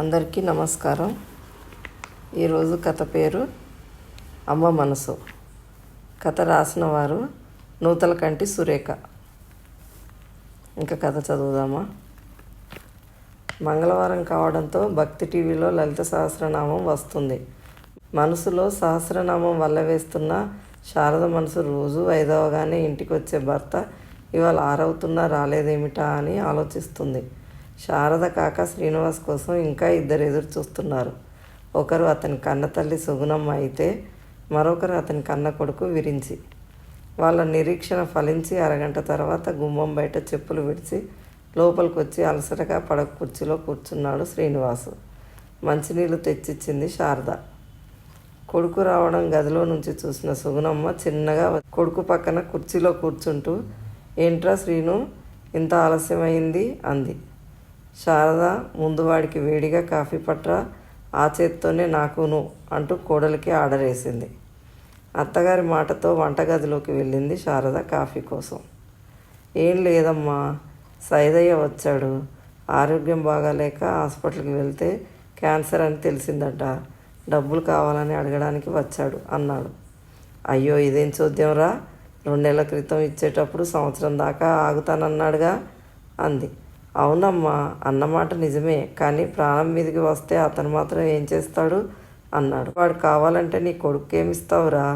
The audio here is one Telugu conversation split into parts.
అందరికీ నమస్కారం. ఈరోజు కథ పేరు అమ్మ మనసు. కథ రాసిన వారు నూతల కంటి సురేఖ. ఇంకా కథ చదువుదామా? మంగళవారం కావడంతో భక్తి టీవీలో లలిత సహస్రనామం వస్తుంది. మనసులో సహస్రనామం వల్ల వేస్తున్న శారద మనసు రోజు ఐదవగానే ఇంటికి వచ్చే భర్త ఇవాళ ఆరవుతున్నా రాలేదేమిటా అని ఆలోచిస్తుంది. శారద కాక శ్రీనివాస్ కోసం ఇంకా ఇద్దరు ఎదురు చూస్తున్నారు. ఒకరు అతని కన్న తల్లి సుగుణమ్మ అయితే మరొకరు అతని కన్న కొడుకు విరించి. వాళ్ళ నిరీక్షణ ఫలించి అరగంట తర్వాత గుమ్మం బయట చెప్పులు విడిచి లోపలికి వచ్చి అలసటగా పడక కుర్చీలో కూర్చున్నాడు శ్రీనివాసు. మంచినీళ్ళు తెచ్చిచ్చింది శారద. కొడుకు రావడం గదిలో నుంచి చూసిన సుగుణమ్మ చిన్నగా కొడుకు పక్కన కుర్చీలో కూర్చుంటూ ఏంట్రా శ్రీను ఇంత ఆలస్యమైంది? అంది. శారద ముందు వాడికి వేడిగా కాఫీ పట్రా ఆ చేత్తోనే నాకును అంటూ కోడలికి ఆర్డర్ వేసింది అత్తగారి మాటతో వంటగదిలోకి వెళ్ళింది శారద కాఫీ కోసం. ఏం లేదమ్మా సైదయ్య వచ్చాడు. ఆరోగ్యం బాగాలేక హాస్పిటల్కి వెళ్తే క్యాన్సర్ అని తెలిసిందట. డబ్బులు కావాలని అడగడానికి వచ్చాడు అన్నాడు. అయ్యో ఇదేం చూద్దాంరా రా నెలల క్రితం ఇచ్చేటప్పుడు సంవత్సరం దాకా ఆగుతానన్నాడుగా అంది. అవునమ్మా అన్నమాట నిజమే కానీ ప్రాణం మీదకి వస్తే అతను మాత్రం ఏం చేస్తాడు? అన్నాడు. వాడు కావాలంటే నీ కొడుకు ఏమిస్తావురా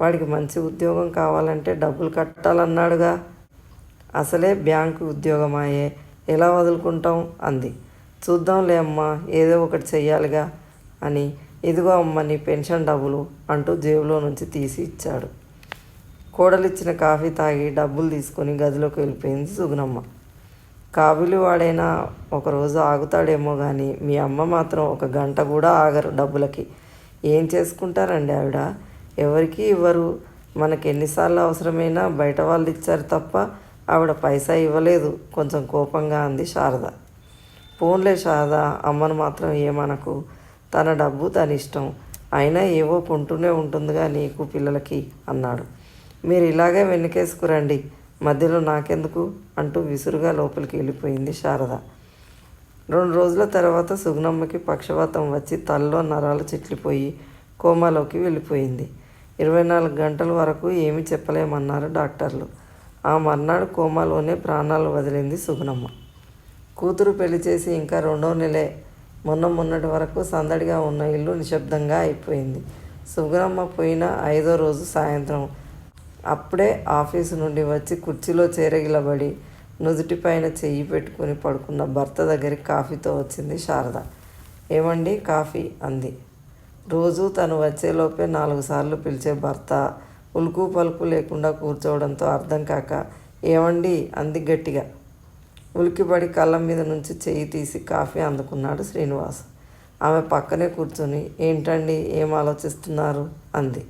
వాడికి మంచి ఉద్యోగం కావాలంటే డబ్బులు కట్టాలన్నాడుగా. అసలే బ్యాంకు ఉద్యోగమాయే ఎలా వదులుకుంటాం? అంది. చూద్దాంలే అమ్మా ఏదో ఒకటి చెయ్యాలిగా అని. ఇదిగో అమ్మ నీ పెన్షన్ డబ్బులు అంటూ జేబులో నుంచి తీసి ఇచ్చాడు. కోడలిచ్చిన కాఫీ తాగి డబ్బులు తీసుకొని గదిలోకి వెళ్ళిపోయింది సుగుణమ్మ. కాబిలి వాడైనా ఒకరోజు ఆగుతాడేమో కానీ మీ అమ్మ మాత్రం ఒక గంట కూడా ఆగరు డబ్బులకి. ఏం చేసుకుంటారండి ఆవిడ? ఎవరికి ఇవ్వరు. మనకి ఎన్నిసార్లు అవసరమైనా బయట వాళ్ళు ఇచ్చారు తప్ప ఆవిడ పైసా ఇవ్వలేదు. కొంచెం కోపంగా అంది శారద. పోన్లే శారద అమ్మను మాత్రం ఏమనకు. తన డబ్బు తన ఇష్టం. అయినా ఏవో కొంటూనే ఉంటుందిగా నీకు పిల్లలకి అన్నాడు. మీరు ఇలాగే వెనుకేసుకురండి. మధ్యలో నాకెందుకు అంటూ విసురుగా లోపలికి వెళ్ళిపోయింది శారద. రెండు రోజుల తర్వాత సుగుణమ్మకి పక్షవాతం వచ్చి తలలో నరాలు చిట్లిపోయి కోమాలోకి వెళ్ళిపోయింది. ఇరవై నాలుగు గంటల వరకు ఏమీ చెప్పలేమన్నారు డాక్టర్లు. ఆ మర్నాడు కోమాలోనే ప్రాణాలు వదిలింది సుగుణమ్మ. కూతురు పెళ్ళి చేసి ఇంకా రెండో నెలే. మొన్న మొన్నటి వరకు సందడిగా ఉన్న ఇల్లు నిశ్శబ్దంగా అయిపోయింది. సుగుణమ్మ పోయిన ఐదో రోజు సాయంత్రం అప్పుడే ఆఫీసు నుండి వచ్చి కుర్చీలో చేరగిలబడి నుదుటిపైన చెయ్యి పెట్టుకుని పడుకున్న భర్త దగ్గరికి కాఫీతో వచ్చింది శారద. ఏమండి కాఫీ? అంది. రోజు తను వచ్చేలోపే నాలుగు సార్లు పిలిచే భర్త ఉలుకు పలుకు లేకుండా కూర్చోవడంతో అర్థం కాక ఏమండి? అంది గట్టిగా. ఉలికిపడి కళ్ళ మీద నుంచి చెయ్యి తీసి కాఫీ అందుకున్నాడు శ్రీనివాస్. ఆమె పక్కనే కూర్చొని ఏంటండి? ఏం ఆలోచిస్తున్నారు? అంది.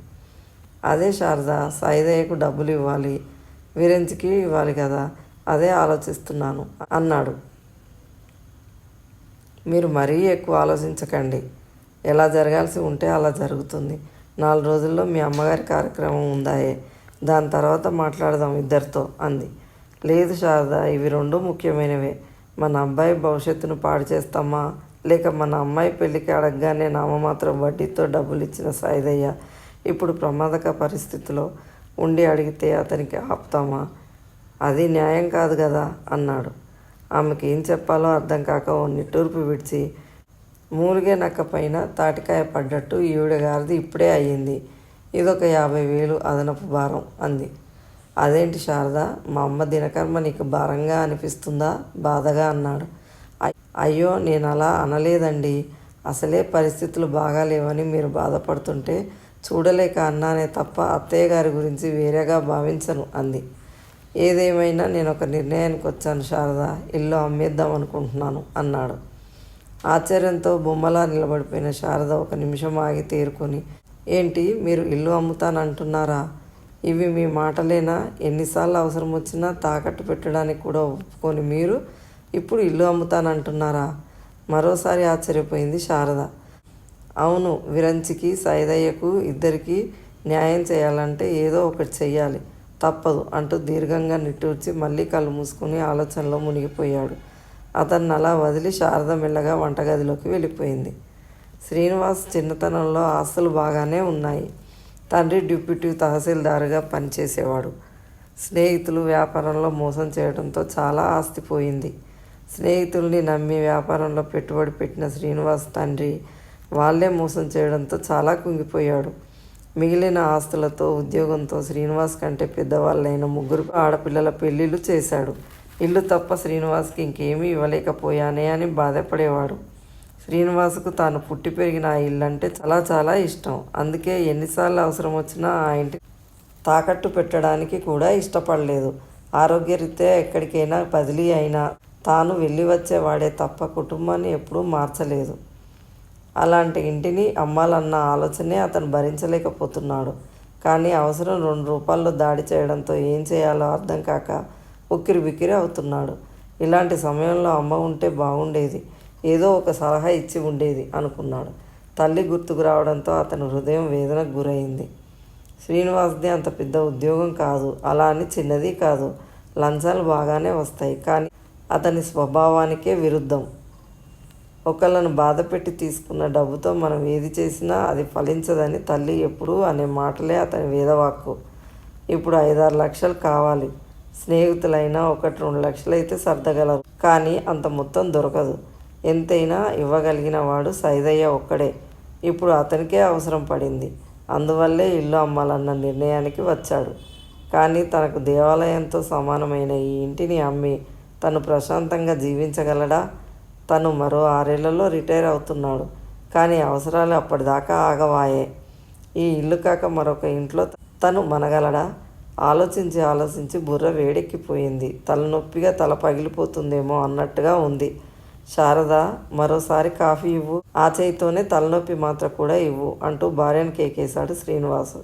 అదే శారద సైదయ్యకు డబ్బులు ఇవ్వాలి వీరెంచికి ఇవ్వాలి కదా? అదే ఆలోచిస్తున్నాను అన్నాడు. మీరు మరీ ఎక్కువ ఆలోచించకండి. ఎలా జరగాల్సి ఉంటే అలా జరుగుతుంది. నాలుగు రోజుల్లో మీ అమ్మగారి కార్యక్రమం ఉందాయే. దాని తర్వాత మాట్లాడదాం ఇద్దరితో అంది. లేదు శారద ఇవి రెండు ముఖ్యమైనవే. మన అబ్బాయి భవిష్యత్తును పాడు చేస్తామా? లేక మన అమ్మాయి పెళ్ళికి అడగగానే నామమాత్రం వడ్డీతో డబ్బులు ఇచ్చిన సాయిదయ్య ఇప్పుడు ప్రమాదక పరిస్థితిలో ఉండి అడిగితే అతనికి ఆపుతామా? అది న్యాయం కాదు కదా అన్నాడు. ఆమెకి ఏం చెప్పాలో అర్థం కాక ఓ నిట్టూర్పు విడిచి మూలిగే నక్క పైన తాటికాయ పడ్డట్టు ఈవిడ గారిది ఇప్పుడే అయ్యింది. ఇదొక యాభై వేలు అదనపు భారం అంది. అదేంటి శారద? మా అమ్మ దినకర్మ నీకు భారంగా అనిపిస్తుందా? బాధగా అన్నాడు. అయ్యో నేను అలా అనలేదండి. అసలే పరిస్థితులు బాగాలేవని మీరు బాధపడుతుంటే చూడలేక అన్నానే తప్ప అత్తయ్య గారి గురించి వేరేగా భావించను అంది. ఏదేమైనా నేను ఒక నిర్ణయానికి వచ్చాను శారద. ఇల్లు అమ్మేద్దాం అనుకుంటున్నాను అన్నాడు. ఆశ్చర్యంతో బొమ్మలా నిలబడిపోయిన శారద ఒక నిమిషం ఆగి తేరుకొని ఏంటి మీరు ఇల్లు అమ్ముతానంటున్నారా? ఇవి మీ మాటలేనా? ఎన్నిసార్లు అవసరం వచ్చినా తాకట్టు పెట్టడానికి కూడా ఒప్పుకొని మీరు ఇప్పుడు ఇల్లు అమ్ముతానంటున్నారా? మరోసారి ఆశ్చర్యపోయింది శారద. అవును విరంచికి సైదయ్యకు ఇద్దరికి న్యాయం చేయాలంటే ఏదో ఒకటి చెయ్యాలి. తప్పదు అంటూ దీర్ఘంగా నిట్టూర్చి మళ్ళీ కళ్ళు మూసుకుని ఆలోచనలో మునిగిపోయాడు. అతన్ని అలా వదిలి శారద మెల్లగా వంటగదిలోకి వెళ్ళిపోయింది. శ్రీనివాస్ చిన్నతనంలో ఆస్తులు బాగానే ఉన్నాయి. తండ్రి డిప్యూటీ తహసీల్దారుగా పనిచేసేవాడు. స్నేహితులు వ్యాపారంలో మోసం చేయడంతో చాలా ఆస్తి పోయింది. స్నేహితుల్ని నమ్మి వ్యాపారంలో పెట్టుబడి పెట్టిన శ్రీనివాస్ తండ్రి వాళ్ళే మోసం చేయడంతో చాలా కుంగిపోయాడు. మిగిలిన ఆస్తులతో ఉద్యోగంతో శ్రీనివాస్ కంటే పెద్దవాళ్ళైన ముగ్గురు ఆడపిల్లల పెళ్ళిళ్ళు చేశాడు. ఇల్లు తప్ప శ్రీనివాస్కి ఇంకేమీ ఇవ్వలేకపోయానే అని బాధపడేవాడు. శ్రీనివాస్కు తాను పుట్టి పెరిగిన ఆ ఇల్లు అంటే చాలా చాలా ఇష్టం. అందుకే ఎన్నిసార్లు అవసరం వచ్చినా ఆ ఇంటి తాకట్టు పెట్టడానికి కూడా ఇష్టపడలేదు. ఆరోగ్యరీత్యా ఎక్కడికైనా బదిలీ అయినా తాను వెళ్ళి వచ్చేవాడే తప్ప కుటుంబాన్ని ఎప్పుడూ మార్చలేదు. అలాంటి ఇంటిని అమ్మాలన్న ఆలోచనే అతను భరించలేకపోతున్నాడు. కానీ అవసరం రెండు రూపాల్లో దాడి చేయడంతో ఏం చేయాలో అర్థం కాక ఉక్కిరి బిక్కిరి అవుతున్నాడు. ఇలాంటి సమయంలో అమ్మ ఉంటే బాగుండేది. ఏదో ఒక సలహా ఇచ్చి ఉండేది అనుకున్నాడు. తల్లి గుర్తుకు రావడంతో అతని హృదయం వేదనకు గురైంది. శ్రీనివాస్ది అంత పెద్ద ఉద్యోగం కాదు. అలా అని చిన్నది కాదు. లంచాలు బాగానే వస్తాయి. కానీ అతని స్వభావానికే విరుద్ధం. ఒకళ్ళను బాధపెట్టి తీసుకున్న డబ్బుతో మనం ఏది చేసినా అది ఫలించదని తల్లి ఎప్పుడు అనే మాటలే అతని వేదవాక్కు. ఇప్పుడు ఐదారు లక్షలు కావాలి. స్నేహితులైనా ఒకటి రెండు లక్షలు అయితే సర్దగలరు. కానీ అంత మొత్తం దొరకదు. ఎంతైనా ఇవ్వగలిగిన వాడు సైదయ్య ఒక్కడే. ఇప్పుడు అతనికే అవసరం పడింది. అందువల్లే ఇల్లు అమ్మాలన్న నిర్ణయానికి వచ్చాడు. కానీ తనకు దేవాలయంతో సమానమైన ఈ ఇంటిని అమ్మి తను ప్రశాంతంగా జీవించగలడా? తను మరో ఆరేళ్ళలో రిటైర్ అవుతున్నాడు. కానీ అవసరాలు అప్పటిదాకా ఆగవాయే. ఈ ఇల్లు కాక మరొక ఇంట్లో తను మనగలడా? ఆలోచించి ఆలోచించి బుర్ర వేడెక్కిపోయింది. తలనొప్పిగా తల పగిలిపోతుందేమో అన్నట్టుగా ఉంది. శారద మరోసారి కాఫీ ఇవ్వు. ఆ చేయితోనే తలనొప్పి మాత్ర కూడా ఇవ్వు అంటూ భార్యను కేకేశాడు శ్రీనివాసు.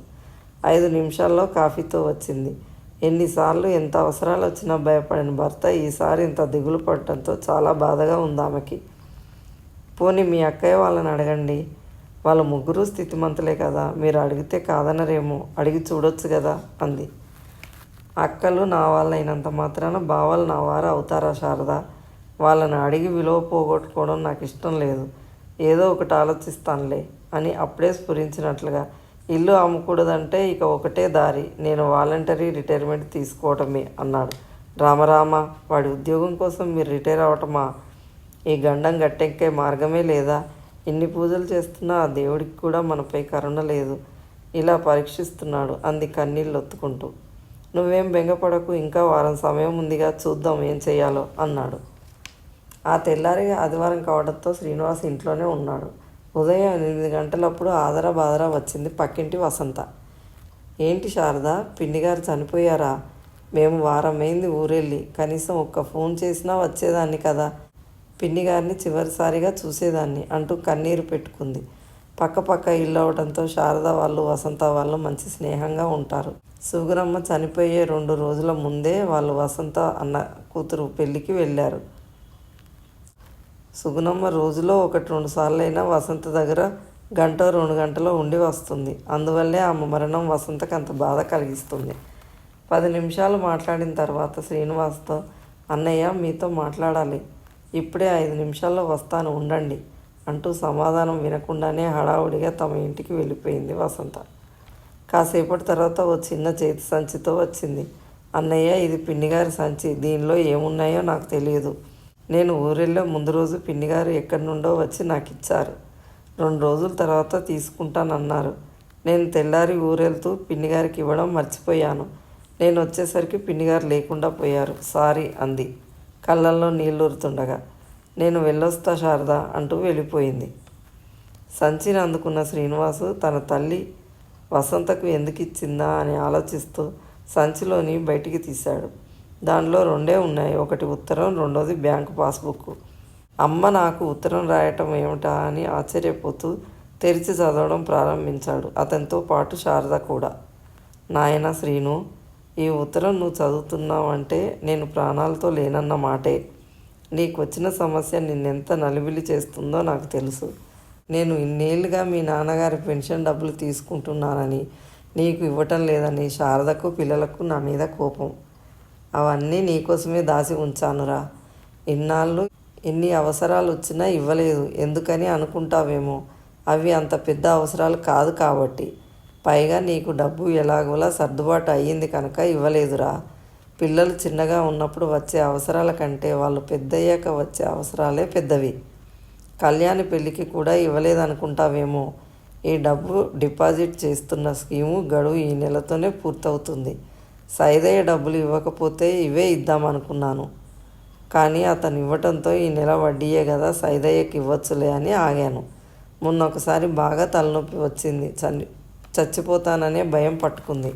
ఐదు నిమిషాల్లో కాఫీతో వచ్చింది. ఎన్నిసార్లు ఎంత అవసరాలు వచ్చినా భయపడిన భర్త ఈసారి ఇంత దిగులు పడటంతో చాలా బాధగా ఉంది ఆమెకి. పోనీ మీ అక్కయ్య వాళ్ళని అడగండి. వాళ్ళ ముగ్గురు స్థితిమంతులే కదా మీరు అడిగితే కాదనరేమో అడిగి చూడొచ్చు కదా అంది. అక్కలు నా వాళ్ళైనంత మాత్రాన భావాలు నా వారు అవుతారా శారద? వాళ్ళని అడిగి విలువ పోగొట్టుకోవడం నాకు ఇష్టం లేదు. ఏదో ఒకటి ఆలోచిస్తానులే అని అప్పుడే స్ఫురించినట్లుగా ఇల్లు అమ్మకూడదంటే ఇక ఒకటే దారి. నేను వాలంటరీ రిటైర్మెంట్ తీసుకోవటమే అన్నాడు. రామరామ వాడి ఉద్యోగం కోసం మీరు రిటైర్ అవటమా? ఈ గండం గట్టెక్కే మార్గమే లేదా? ఇన్ని పూజలు చేస్తున్నా ఆ దేవుడికి కూడా మనపై కరుణ లేదు. ఇలా పరీక్షిస్తున్నాడు అంది కన్నీళ్ళు ఒత్తుకుంటూ నువ్వేం బెంగపడకు ఇంకా వారం సమయం ఉందిగా చూద్దాం ఏం చేయాలో అన్నాడు. ఆ తెల్లారి ఆదివారం కావడంతో శ్రీనివాస్ ఇంట్లోనే ఉన్నాడు. ఉదయం ఎనిమిది గంటలప్పుడు ఆదరా బాదరా వచ్చింది పక్కింటి వసంత. ఏంటి శారద పిండిగారు చనిపోయారా? మేము వారమైంది ఊరెళ్ళి. కనీసం ఒక్క ఫోన్ చేసినా వచ్చేదాన్ని కదా. పిన్ని గారిని చివరిసారిగా చూసేదాన్ని అంటూ కన్నీరు పెట్టుకుంది. పక్క పక్క ఇల్లు అవడంతో శారద వాళ్ళు వసంత వాళ్ళు మంచి స్నేహంగా ఉంటారు. సుగురమ్మ చనిపోయే రెండు రోజుల ముందే వాళ్ళు వసంత అన్న కూతురు పెళ్ళికి వెళ్ళారు. సుగుణమ్మ రోజులో ఒకటి రెండు సార్లు అయినా వసంత దగ్గర గంట రెండు గంటలో ఉండి వస్తుంది. అందువల్లే ఆమె మరణం వసంతకు అంత బాధ కలిగిస్తుంది. పది నిమిషాలు మాట్లాడిన తర్వాత శ్రీనివాస్తో అన్నయ్య మీతో మాట్లాడాలి. ఇప్పుడే ఐదు నిమిషాల్లో వస్తాను ఉండండి అంటూ సమాధానం వినకుండానే హడావుడిగా తమ ఇంటికి వెళ్ళిపోయింది వసంత. కాసేపటి తర్వాత ఓ చిన్న చేతి సంచితో వచ్చింది. అన్నయ్య ఇది పిన్నిగారి సంచి. దీనిలో ఏమున్నాయో నాకు తెలియదు. నేను ఊరెళ్ళే ముందు రోజు పిన్నిగారు ఎక్కడి నుండో వచ్చి నాకు ఇచ్చారు. రెండు రోజుల తర్వాత తీసుకుంటానన్నారు. నేను తెల్లారి ఊరెళ్తూ పిన్నిగారికి ఇవ్వడం మర్చిపోయాను. నేను వచ్చేసరికి పిన్నిగారు లేకుండా పోయారు. సారీ అంది. కళ్ళల్లో నీళ్ళూరుతుండగా నేను వెళ్ళొస్తా శారద అంటూ వెళ్ళిపోయింది. సంచిని అందుకున్న శ్రీనివాసు తన తల్లి వసంతకు ఎందుకు ఇచ్చిందా అని ఆలోచిస్తూ సంచిలోని బయటికి తీశాడు. దానిలో రెండే ఉన్నాయి. ఒకటి ఉత్తరం రెండోది బ్యాంకు పాస్బుక్ అమ్మ నాకు ఉత్తరం రాయటం ఏమిటా అని ఆశ్చర్యపోతూ తెరిచి చదవడం ప్రారంభించాడు. అతనితో పాటు శారద కూడా. నాయన శ్రీను ఈ ఉత్తరం నువ్వు చదువుతున్నావంటే నేను ప్రాణాలతో లేనన్న మాటే. నీకు వచ్చిన సమస్య నిన్నెంత నలిబిలి చేస్తుందో నాకు తెలుసు. నేను ఇన్నేళ్ళుగా మీ నాన్నగారి పెన్షన్ డబ్బులు తీసుకుంటున్నానని నీకు ఇవ్వటం లేదని శారదకు పిల్లలకు నా మీద కోపం. అవన్నీ నీకోసమే దాసి ఉంచానురా. ఇన్నాళ్ళు ఎన్ని అవసరాలు వచ్చినా ఇవ్వలేదు. ఎందుకని అనుకుంటావేమో? అవి అంత పెద్ద అవసరాలు కాదు కాబట్టి. పైగా నీకు డబ్బు ఎలాగోలా సర్దుబాటు అయ్యింది కనుక ఇవ్వలేదురా. పిల్లలు చిన్నగా ఉన్నప్పుడు వచ్చే అవసరాల కంటే వాళ్ళు పెద్దయ్యాక వచ్చే అవసరాలే పెద్దవి. కళ్యాణి పెళ్ళికి కూడా ఇవ్వలేదనుకుంటావేమో? ఈ డబ్బు డిపాజిట్ చేస్తున్న స్కీము గడువు ఈ నెలతోనే పూర్తవుతుంది. సైదయ్య డబ్బులు ఇవ్వకపోతే ఇవే ఇద్దామనుకున్నాను. కానీ అతను ఇవ్వటంతో ఈ నెల వడ్డీయే కదా సైదయ్యకి ఇవ్వచ్చులే అని ఆగాను. మొన్న ఒకసారి బాగా తలనొప్పి వచ్చింది. చని చచ్చిపోతాననే భయం పట్టుకుంది.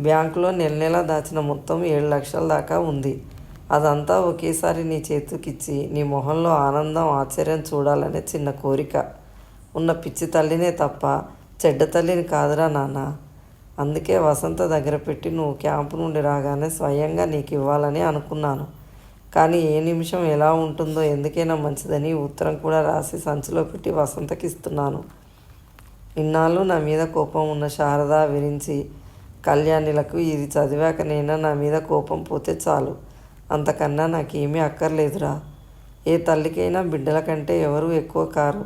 బ్యాంకులో నెల నెల దాచిన మొత్తం ఏడు లక్షల దాకా ఉంది. అదంతా ఒకేసారి నీ చేతికిచ్చి నీ మొహంలో ఆనందం ఆశ్చర్యం చూడాలనే చిన్న కోరిక. ఉన్న పిచ్చి తల్లినే తప్ప చెడ్డ తల్లిని కాదురా నాన్న. అందుకే వసంత దగ్గర పెట్టి నువ్వు క్యాంపు నుండి రాగానే స్వయంగా నీకు ఇవ్వాలని అనుకున్నాను. కానీ ఏ నిమిషం ఎలా ఉంటుందో ఎందుకైనా మంచిదని ఉత్తరం కూడా రాసి సంచిలో పెట్టి వసంతకి ఇస్తున్నాను. ఇన్నాళ్ళు నా మీద కోపం ఉన్న శారద విరించి కళ్యాణిలకు ఇది చదివాకనైనా నా మీద కోపం పోతే చాలు. అంతకన్నా నాకేమీ అక్కర్లేదురా. ఏ తల్లికైనా బిడ్డల కంటే ఎవరు ఎక్కువ కారు.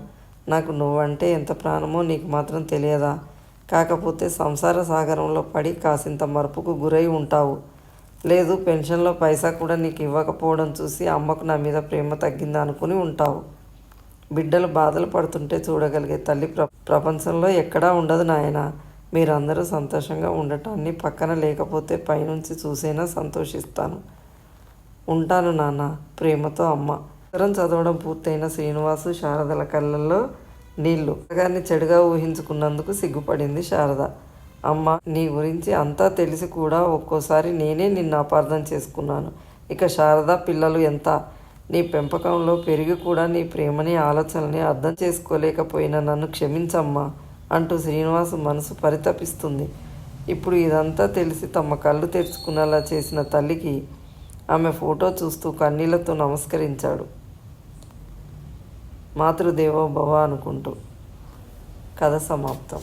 నాకు నువ్వంటే ఎంత ప్రాణమో నీకు మాత్రం తెలియదా? కాకపోతే సంసార సాగరంలో పడి కాసింత మరుపుకు గురై ఉంటావు. లేదు పెన్షన్లో పైసా కూడా నీకు ఇవ్వకపోవడం చూసి అమ్మకు నా మీద ప్రేమ తగ్గిందా అనుకుని ఉంటావు. బిడ్డలు బాధలు పడుతుంటే చూడగలిగే తల్లి ప్ర ప్రపంచంలో ఎక్కడా ఉండదు నాయన. మీరందరూ సంతోషంగా ఉండటాన్ని పక్కన లేకపోతే పైనుంచి చూసైనా సంతోషిస్తాను. ఉంటాను నాన్న ప్రేమతో అమ్మ. ఉత్తరం చదవడం పూర్తయిన శ్రీనివాసు శారదల కళ్ళల్లో నీళ్ళు గారిని చెడుగా ఊహించుకున్నందుకు సిగ్గుపడింది శారద. అమ్మ నీ గురించి అంతా తెలిసి కూడా ఒక్కోసారి నేనే నిన్ను అపార్థం చేసుకున్నాను. ఇక శారద పిల్లలు ఎంత? నీ పెంపకంలో పెరిగి కూడా నీ ప్రేమని ఆలోచనని అర్థం చేసుకోలేకపోయిన నన్ను క్షమించమ్మా అంటూ శ్రీనివాస్ మనసు పరితపిస్తుంది. ఇప్పుడు ఇదంతా తెలిసి తమ కళ్ళు తెరుచుకునేలా చేసిన తల్లికి ఆమె ఫోటో చూస్తూ కన్నీళ్ళతో నమస్కరించాడు. మాతృదేవో భవ అనుకుంటూ. కథ సమాప్తం.